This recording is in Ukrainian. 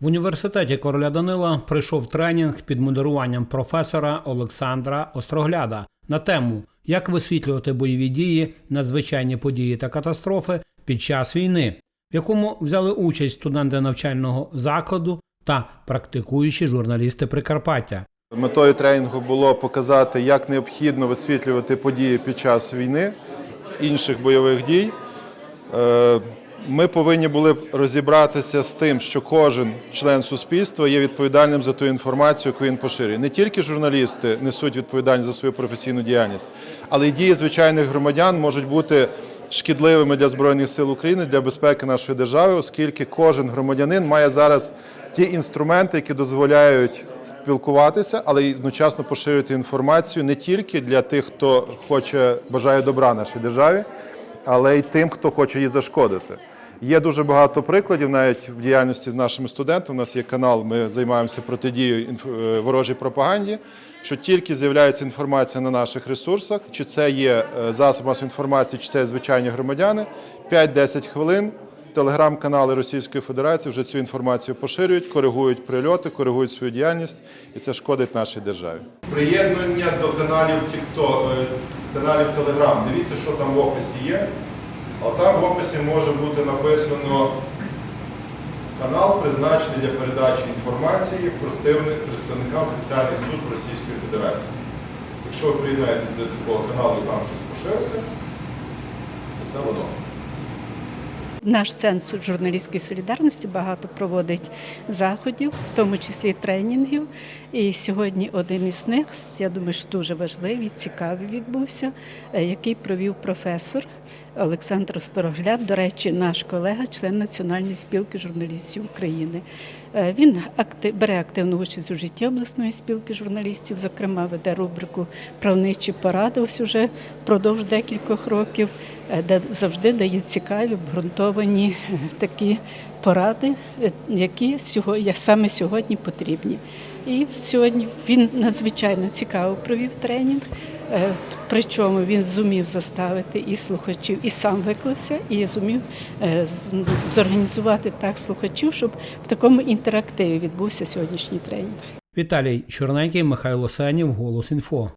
В університеті короля Данила прийшов тренінг під модеруванням професора Олександра Острогляда на тему як висвітлювати бойові дії, надзвичайні події та катастрофи під час війни, в якому взяли участь студенти навчального закладу та практикуючі журналісти Прикарпаття. Метою тренінгу було показати, як необхідно висвітлювати події під час війни, інших бойових дій. Е, Ми повинні були розібратися з тим, що кожен член суспільства є відповідальним за ту інформацію, яку він поширює. Не тільки журналісти несуть відповідальність за свою професійну діяльність, але й дії звичайних громадян можуть бути шкідливими для Збройних сил України, для безпеки нашої держави, оскільки кожен громадянин має зараз ті інструменти, які дозволяють спілкуватися, але й одночасно поширювати інформацію не тільки для тих, хто хоче бажає добра нашій державі, але й тим, хто хоче її зашкодити. Є дуже багато прикладів навіть в діяльності з нашими студентами. У нас є канал, ми займаємося протидією е, ворожій пропаганді. Що тільки з'являється інформація на наших ресурсах, чи це є е, засоб масової інформації, чи це звичайні громадяни, 5-10 хвилин телеграм-канали Російської Федерації вже цю інформацію поширюють, коригують прильоти, коригують свою діяльність, і це шкодить нашій державі. Приєднання до каналів TikTok, е, каналів Telegram. Дивіться, що там в описі є. А там в описі може бути написано канал, призначений для передачі інформації представникам спеціальних служб Російської Федерації. Якщо ви приєднаєтесь до такого каналу і там щось поширите, то це воно. Наш центр журналістської солідарності багато проводить заходів, в тому числі тренінгів. І сьогодні один із них, я думаю, що дуже важливий, цікавий відбувся, е, який провів професор Олександр Сторогляд, до речі, наш колега, член Національної спілки журналістів України. Е, Він акти- бере активну участь у житті обласної спілки журналістів, зокрема, веде рубрику Правничі поради ось уже впродовж декількох років, е, де завжди дає цікаві, обґрунтовані е, такі поради, які саме сьогодні потрібні. І сьогодні він надзвичайно цікаво провів тренінг. е, Причому він зумів заставити і слухачів, і сам виклився, і зумів е, зорганізувати так слухачів, щоб в такому інтерактиві відбувся сьогоднішній тренінг. Віталій Чорненький, Михайло Сенів, Голос Інфо.